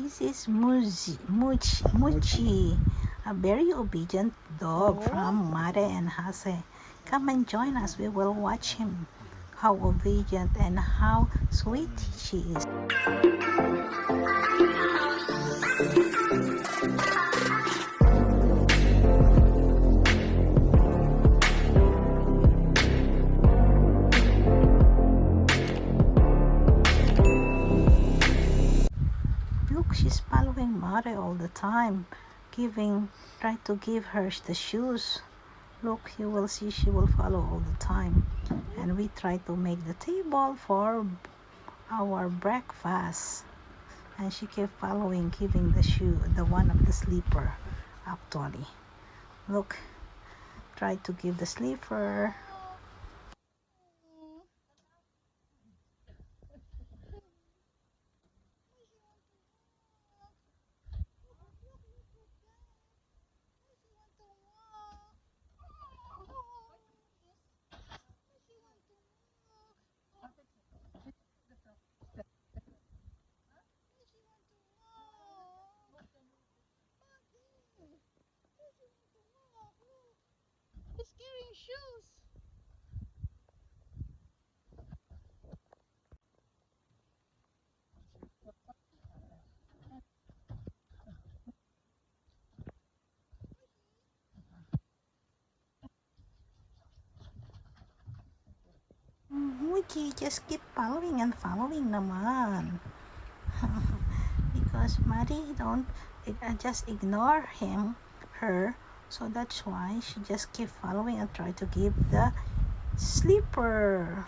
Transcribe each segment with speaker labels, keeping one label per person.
Speaker 1: This is Muzi, Muchi, Muchi, a very obedient dog from oh. Mare and Hase. Come and join us. We will watch him. How obedient and how sweet she is. Mare all the time, giving, try to give her the shoes. Look, you will see she will follow all the time. And we try to make the table for our breakfast. And she kept following, giving the shoe, the one of the sleeper, actually. Look, try to give the sleeper.
Speaker 2: Shoes.
Speaker 1: Just keep following and following naman. because Marie don't just ignore him, her. So that's why she just keep following and try to give the sleeper.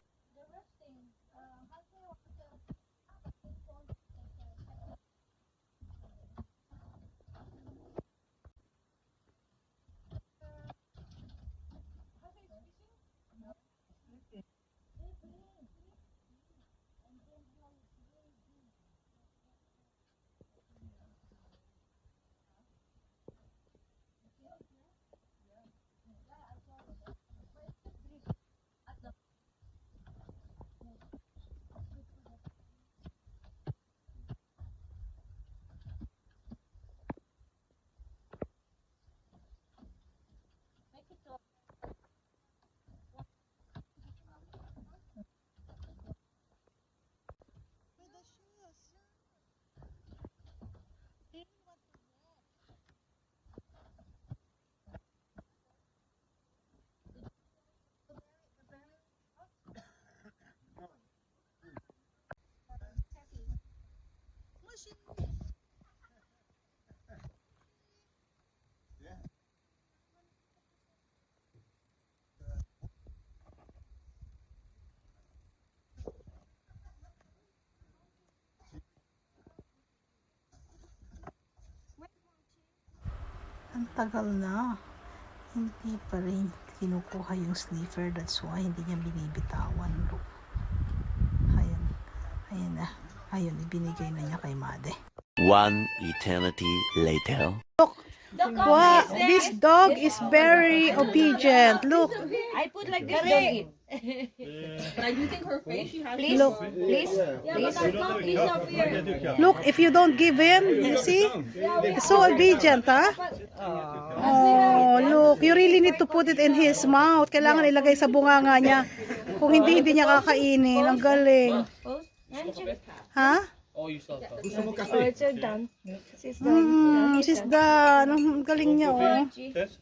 Speaker 2: Mushi.
Speaker 1: Ang tagal na. Hindi pa rin kinukuha yung sleeper. That's why hindi niya binibitawan. Look. Ayan. Ayan na. Ayun, ibinigay na niya kay Made.
Speaker 3: One eternity later.
Speaker 1: Wow, this dog is very obedient. Look,
Speaker 4: I put like this doggy.
Speaker 5: Like you think her face, she has
Speaker 4: Please,
Speaker 1: Look.
Speaker 4: please, please.
Speaker 5: Please up here.
Speaker 1: look, if you don't give him, you see? He's so obedient, ha? Oh, look, you really need to put it in his mouth. Kailangan ilagay sa bunganga niya. Kung hindi, hindi niya kakainin. Ang galing. Ha?
Speaker 5: Oh, you saw that. Gusto mo kasi.
Speaker 4: Oh, it's all done. She's done.
Speaker 1: Mm, she's done. Ang galing niya, oh. Yes?